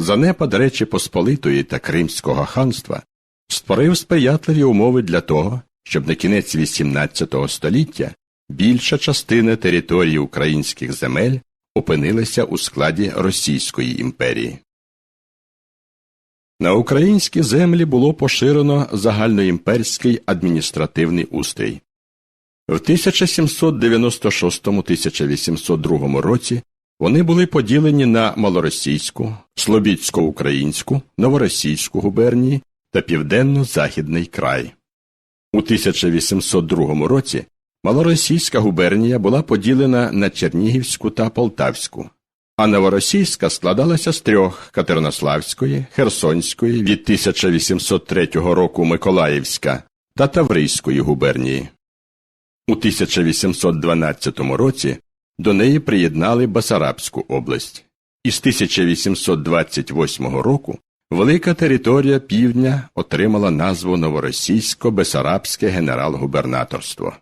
занепад Речі Посполитої та Кримського ханства створив сприятливі умови для того, щоб на кінець XVIII століття більша частина території українських земель опинилася у складі Російської імперії. На українські землі було поширено загальноімперський адміністративний устрій. В 1796-1802 році вони були поділені на малоросійську, слобідсько-українську, новоросійську губернії та південно-західний край. У 1802 році малоросійська губернія була поділена на Чернігівську та Полтавську, а новоросійська складалася з трьох Катеринославської, Херсонської від 1803 року Миколаївська та Таврійської губернії. У 1812 році до неї приєднали Басарабську область. Із 1828 року велика територія півдня отримала назву Новоросійсько-Бесарабське генерал-губернаторство.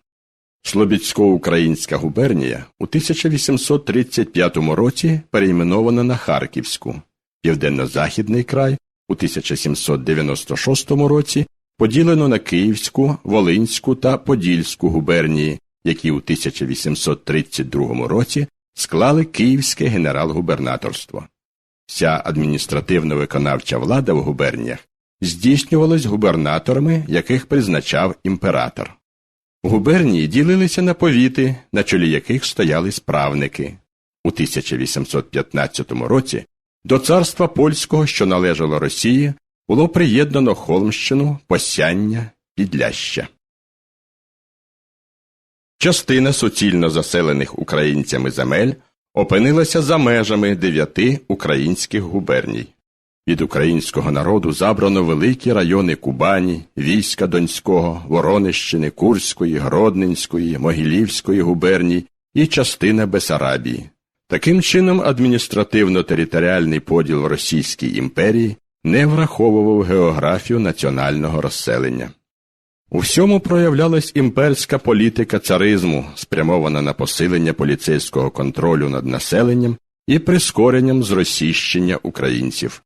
Слобідсько-українська губернія у 1835 році перейменована на Харківську, Південно-Західний край у 1796 році поділено на Київську, Волинську та Подільську губернії, які у 1832 році склали Київське генерал-губернаторство. Вся адміністративно-виконавча влада в губерніях здійснювалась губернаторами, яких призначав імператор. Губернії ділилися на повіти, на чолі яких стояли справники. У 1815 році до царства польського, що належало Росії, було приєднано Холмщину, Посяння, Підляща. Частина суцільно заселених українцями земель опинилася за межами дев'яти українських губерній. Від українського народу забрано великі райони Кубані, війська Донського, Воронищини, Курської, Гродненської, Могилівської губерній і частина Бесарабії. Таким чином, адміністративно-територіальний поділ в Російській імперії не враховував географію національного розселення. У всьому проявлялась імперська політика царизму, спрямована на посилення поліцейського контролю над населенням і прискоренням зросійщення українців.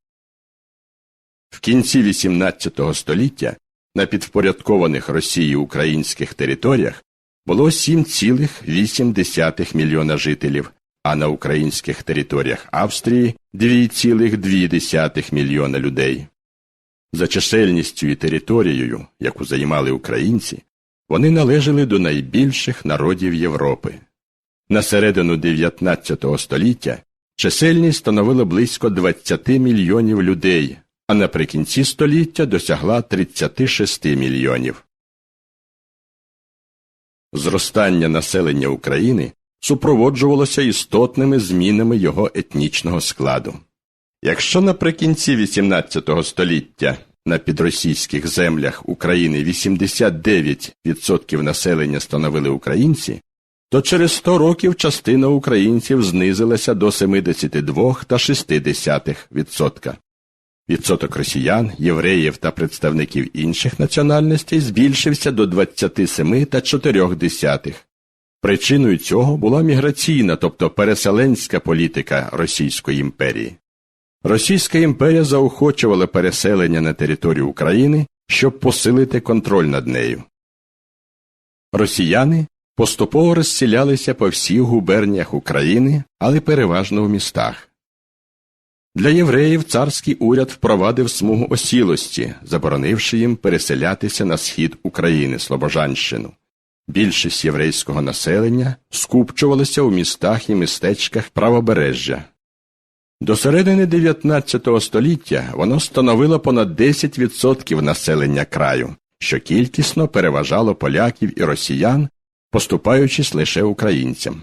В кінці XVIII століття на підпорядкованих Росії українських територіях було 7,8 мільйона жителів, а на українських територіях Австрії 2,2 мільйона людей. За чисельністю і територією, яку займали українці, вони належали до найбільших народів Європи. На середину 19 століття чисельність становила близько 20 мільйонів людей, а наприкінці століття досягла 36 мільйонів. Зростання населення України супроводжувалося істотними змінами його етнічного складу. Якщо наприкінці XVIII століття на підросійських землях України 89% населення становили українці, то через 100 років частина українців знизилася до 72,6%. Відсоток росіян, євреїв та представників інших національностей збільшився до 27,4%. Причиною цього була міграційна, тобто переселенська політика Російської імперії. Російська імперія заохочувала переселення на територію України, щоб посилити контроль над нею. Росіяни поступово розселялися по всіх губерніях України, але переважно в містах. Для євреїв царський уряд впровадив смугу осілості, заборонивши їм переселятися на схід України Слобожанщину. Більшість єврейського населення скупчувалася у містах і містечках правобережжя. До середини 19 століття воно становило понад 10% населення краю, що кількісно переважало поляків і росіян, поступаючись лише українцям.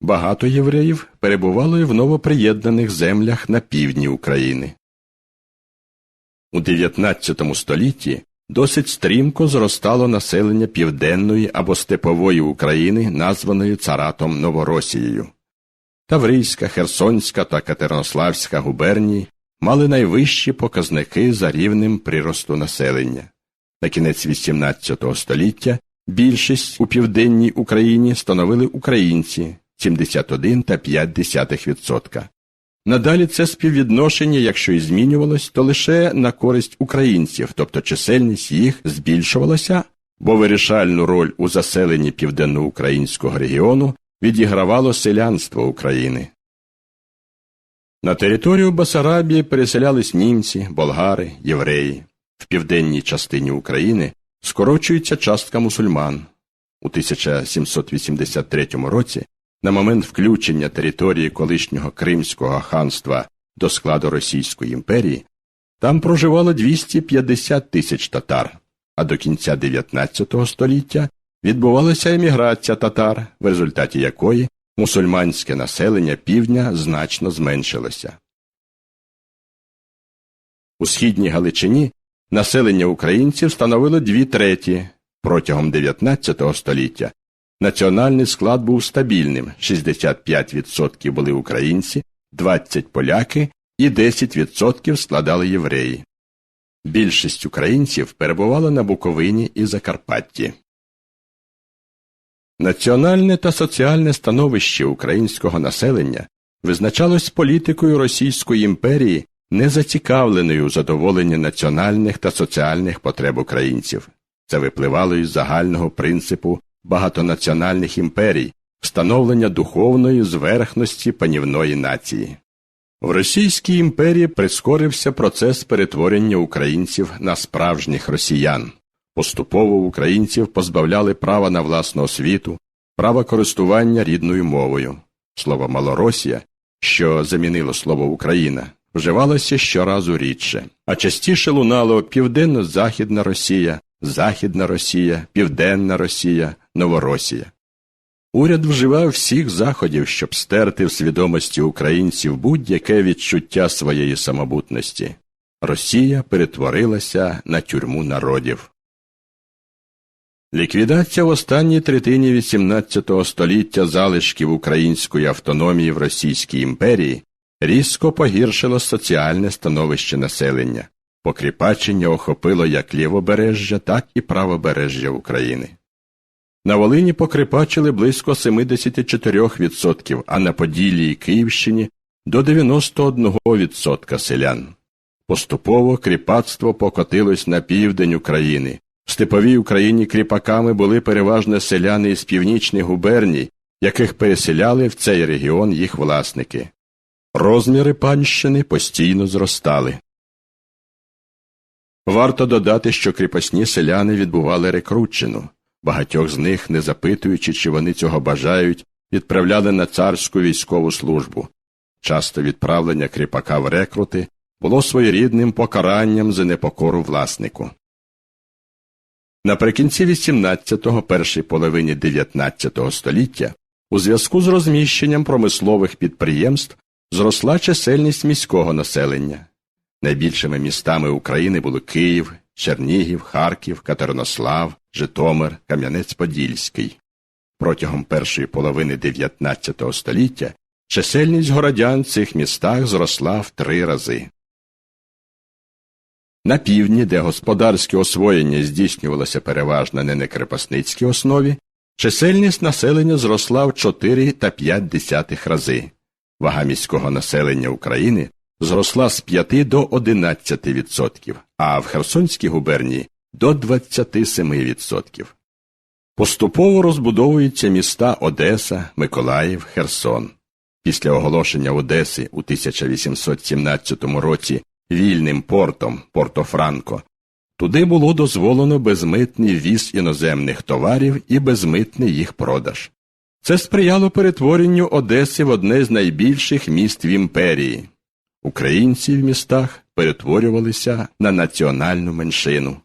Багато євреїв перебувало і в новоприєднаних землях на півдні України. У 19 столітті досить стрімко зростало населення південної або степової України, названої царатом Новоросією. Таврійська, Херсонська та Катеринославська губернії мали найвищі показники за рівнем приросту населення. На кінець XVIII століття більшість у південній Україні становили українці 71,5%. Надалі це співвідношення, якщо і змінювалось, то лише на користь українців, тобто чисельність їх збільшувалася, бо вирішальну роль у заселенні південноукраїнського регіону відігравало селянство України. На територію Басарабії переселялись німці, болгари, євреї. В південній частині України скорочується частка мусульман. У 1783 році, на момент включення території колишнього Кримського ханства до складу Російської імперії, там проживало 250 тисяч татар, а до кінця 19 століття відбувалася еміграція татар, в результаті якої мусульманське населення півдня значно зменшилося. У східній Галичині населення українців становило дві треті. Протягом 19 століття національний склад був стабільним 65% були українці, 20% поляки і 10% складали євреї. Більшість українців перебувала на Буковині і Закарпатті. Національне та соціальне становище українського населення визначалось політикою Російської імперії, не зацікавленою у задоволенні національних та соціальних потреб українців. Це випливало із загального принципу багатонаціональних імперій, встановлення духовної зверхності панівної нації. В Російській імперії прискорився процес перетворення українців на справжніх росіян. Поступово українців позбавляли права на власну освіту, права користування рідною мовою. Слово Малоросія, що замінило слово Україна, вживалося щоразу рідше, а частіше лунало Південно-Західна Росія, Західна Росія, Південна Росія, Новоросія. Уряд вживав всіх заходів, щоб стерти в свідомості українців будь-яке відчуття своєї самобутності. Росія перетворилася на тюрму народів. Ліквідація в останній третині XVIII століття залишків української автономії в Російській імперії різко погіршило соціальне становище населення. Покріпачення охопило як лівобережжя, так і правобережжя України. На Волині покріпачили близько 74%, а на Поділлі і Київщині до 91% селян. Поступово кріпацтво покотилось на південь України. В степовій Україні кріпаками були переважно селяни із північних губерній, яких переселяли в цей регіон їх власники. Розміри панщини постійно зростали. Варто додати, що кріпосні селяни відбували рекрутчину. Багатьох з них, не запитуючи, чи вони цього бажають, відправляли на царську військову службу. Часто відправлення кріпака в рекрути було своєрідним покаранням за непокору власнику. Наприкінці 18-го, першій половині 19 століття у зв'язку з розміщенням промислових підприємств зросла чисельність міського населення. Найбільшими містами України були Київ, Чернігів, Харків, Катеринослав, Житомир, Кам'янець-Подільський. Протягом першої половини 19 століття чисельність городян в цих містах зросла в три рази. На півдні, де господарське освоєння здійснювалося переважно не на крепосницькій основі, чисельність населення зросла в 4 та 5 десятих рази. Вага міського населення України зросла з 5 до 11%, а в Херсонській губернії до 27%. Поступово розбудовуються міста Одеса, Миколаїв, Херсон. Після оголошення Одеси у 1817 році вільним портом Порто-Франко туди було дозволено безмитний віз іноземних товарів і безмитний їх продаж. Це сприяло перетворенню Одеси в одне з найбільших міст в імперії. Українці в містах перетворювалися на національну меншину.